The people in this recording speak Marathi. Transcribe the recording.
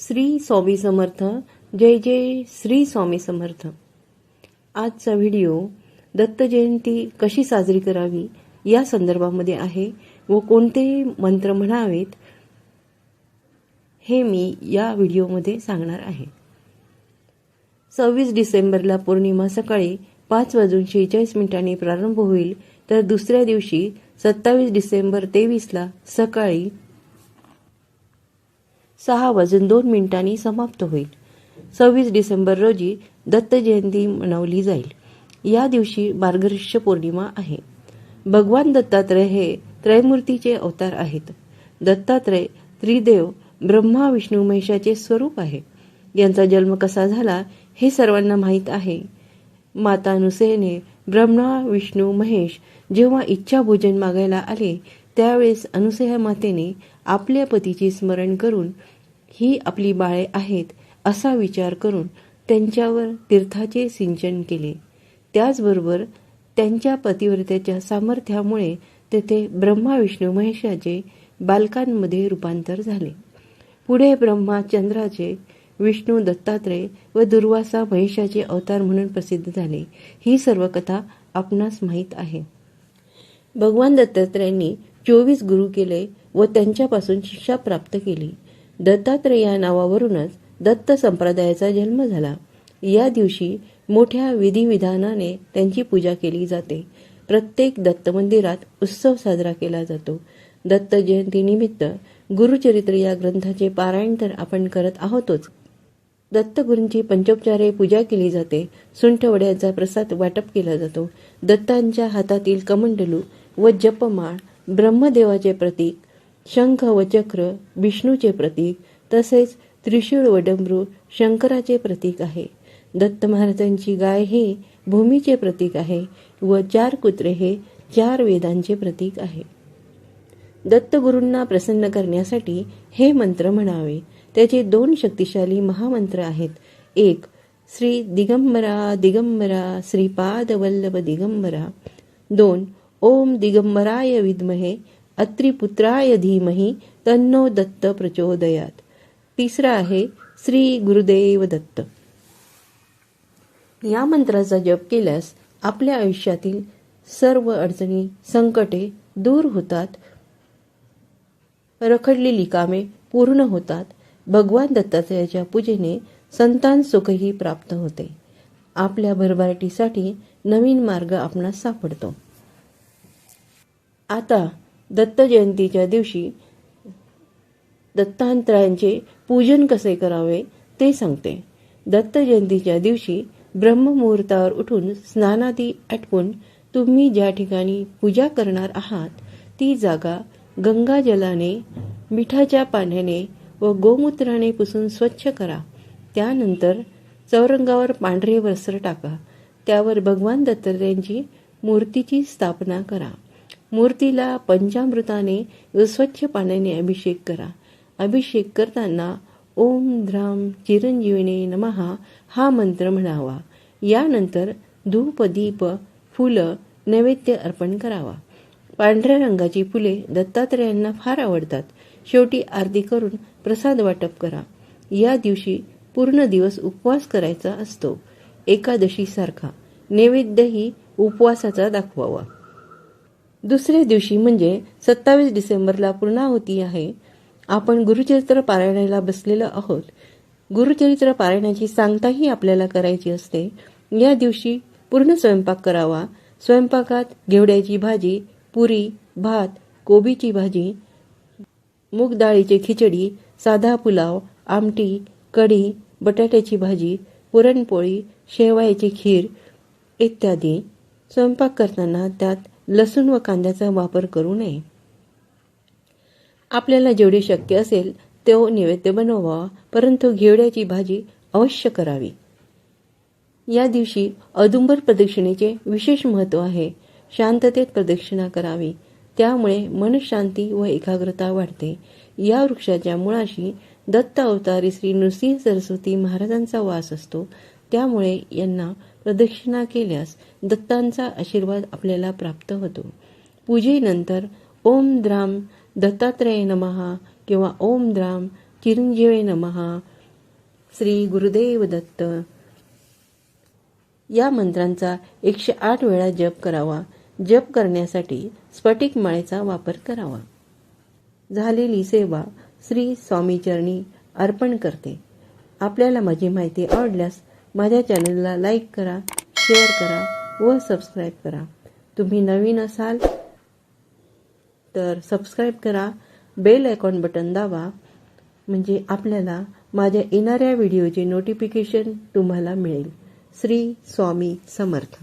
श्री स्वामी समर्थ जय जय श्री स्वामी समर्थ. आजचा व्हिडिओ दत्त जयंती कशी साजरी करावी या संदर्भामध्ये आहे व कोणते मंत्र म्हणावेत हे मी या व्हिडिओमध्ये सांगणार आहे. सव्वीस डिसेंबरला पौर्णिमा सकाळी पाच वाजून शेहेचाळीस मिनिटांनी प्रारंभ होईल तर दुसऱ्या दिवशी सत्तावीस डिसेंबर तेवीसला सकाळी सहा वाजून दोन मिनिटांनी समाप्त होईल. सव्वीस डिसेंबर रोजी दत्त जयंती मनवली जाईल. या दिवशी मार्गशीर्ष पौर्णिमा आहे. भगवान दत्तात्रय हे त्रयमूर्तीचे अवतार आहेत. दत्तात्रय त्रिदेव ब्रह्मा विष्णू महेशाचे स्वरूप आहे. यांचा जन्म कसा झाला हे सर्वांना माहीत आहे. माता नुसेने ब्रह्मा विष्णू महेश जेव्हा इच्छा भोजन मागायला आले त्यावेळेस अनुसया मातेने आपल्या पतीचे स्मरण करून ही आपली बाळे आहेत असा विचार करून त्यांच्यावर तीर्थाचे सिंचन केले. त्याचबरोबर त्यांच्या पतिव्रतेच्या सामर्थ्यामुळे तेथे ब्रह्मा विष्णू महेशाचे बालकांमध्ये रूपांतर झाले. पुढे ब्रह्मा चंद्राचे विष्णू दत्तात्रय व दुर्वासा महेशाचे अवतार म्हणून प्रसिद्ध झाले. ही सर्व कथा आपणास माहीत आहे. भगवान दत्तात्रयांनी चोवीस गुरु केले व त्यांच्यापासून शिक्षा प्राप्त केली. दत्तात्रय या नावावरूनच दत्त संप्रदायाचा जन्म झाला. या दिवशी मोठ्या विधिविधानाने त्यांची पूजा केली जाते. प्रत्येक दत्त मंदिरात उत्सव साजरा केला जातो. दत्त जयंतीनिमित्त गुरुचरित्र या ग्रंथाचे पारायण तर आपण करत आहोतच. दत्तगुरूंची पंचोपचारे पूजा केली जाते. सुंठवड्याचा प्रसाद वाटप केला जातो. दत्तांच्या हातातील कमंडलू व जपमाळ ब्रह्मदेवाचे प्रतीक शंख व चक्र विष्णूचे प्रतीक तसेच त्रिशूळ व डमरू शंकराचे प्रतीक आहे. दत्त महाराजांची गाय हे भूमीचे प्रतीक आहे व चार कुत्रे हे चार वेदांचे प्रतीक आहे. दत्तगुरूंना प्रसन्न करण्यासाठी हे मंत्र म्हणावे. त्याचे दोन शक्तिशाली महामंत्र आहेत. एक श्री दिगंबरा दिगंबरा श्रीपाद वल्लभ दिगंबरा. दोन ओम दिगंबराय विद्महे अत्रिपुत्राय धीमही तन्नो दत्त प्रचोदयात. तिसरा आहे श्री गुरुदेव दत्त. या मंत्राचा जप केल्यास आपल्या आयुष्यातील सर्व अडचणी संकटे दूर होतात. रखडलेली कामे पूर्ण होतात. भगवान दत्तात्रयाच्या पूजेने संतान सुखही प्राप्त होते. आपल्या भरभराटीसाठी नवीन मार्ग आपणास सापडतो. आता दत्त जयंतीच्या दिवशी दत्तांतरायांचे पूजन कसे करावे ते सांगते. दत्त जयंतीच्या दिवशी ब्रह्ममुहूर्तावर उठून स्नानादी आटपून तुम्ही ज्या ठिकाणी पूजा करणार आहात ती जागा गंगाजलाने मिठाच्या पाण्याने व गोमूत्राने पुसून स्वच्छ करा. त्यानंतर चौरंगावर पांढरे वस्त्र टाका. त्यावर भगवान दत्तात्रयांची मूर्तीची स्थापना करा. मूर्तीला पंचामृताने व स्वच्छ पाण्याने अभिषेक करा. अभिषेक करताना ओम ध्राम चिरंजीवने नमहा हा मंत्र म्हणावा. यानंतर धूप दीप फुलं नैवेद्य अर्पण करावा. पांढऱ्या रंगाची फुले दत्तात्रयांना फार आवडतात. शेवटी आरती करून प्रसाद वाटप करा. या दिवशी पूर्ण दिवस उपवास करायचा असतो. एकादशी सारखा नैवेद्यही उपवासाचा दाखवावा. दुसऱ्या दिवशी म्हणजे सत्तावीस डिसेंबरला पूर्णाहुती आहे. आपण गुरुचरित्र पारायणाला बसलेलो आहोत. गुरुचरित्र पारायणाची सांगताही आपल्याला करायची असते. या दिवशी पूर्ण स्वयंपाक करावा. स्वयंपाकात घेवड्याची भाजी पुरी भात कोबीची भाजी मूग डाळीची खिचडी साधा पुलाव आमटी कढी बटाट्याची भाजी पुरणपोळी शेवयाची खीर इत्यादी. स्वयंपाक करताना त्यात लसूण व कांद्याचा वापर करू नये. आपल्याला जेवढे शक्य असेल तो नैवेद्य बनवावा परंतु घेवड्याची भाजी अवश्य करावी. या दिवशी औदुंबर प्रदक्षिणेचे विशेष महत्त्व आहे. शांततेत प्रदक्षिणा करावी. त्यामुळे मनशांती व एकाग्रता वाढते. या वृक्षाच्या मुळाशी दत्त अवतारी श्री नृसिंह सरस्वती महाराजांचा वास असतो. त्यामुळे यांना प्रदक्षिणा केल्यास दत्तांचा आशीर्वाद आपल्याला प्राप्त होतो. पूजेनंतर ओम द्राम दत्तात्रय नमहा किंवा ओम द्राम चिरंजीवे नमहा श्री गुरुदेव दत्त. या मंत्रांचा एकशे आठ वेळा जप करावा. जप करण्यासाठी स्फटिक माळेचा वापर करावा. झालेली सेवा श्री स्वामीचरणी अर्पण करते. आपल्याला माझी माहिती आवडल्यास माझ्या चॅनलला लाईक करा शेअर करा व सबस्क्राईब करा. तुम्ही नवीन असाल तर सबस्क्राईब करा बेल आयकॉन बटन दाबा म्हणजे आपल्याला माझ्या येणाऱ्या व्हिडिओचे नोटिफिकेशन तुम्हाला मिळेल. श्री स्वामी समर्थ.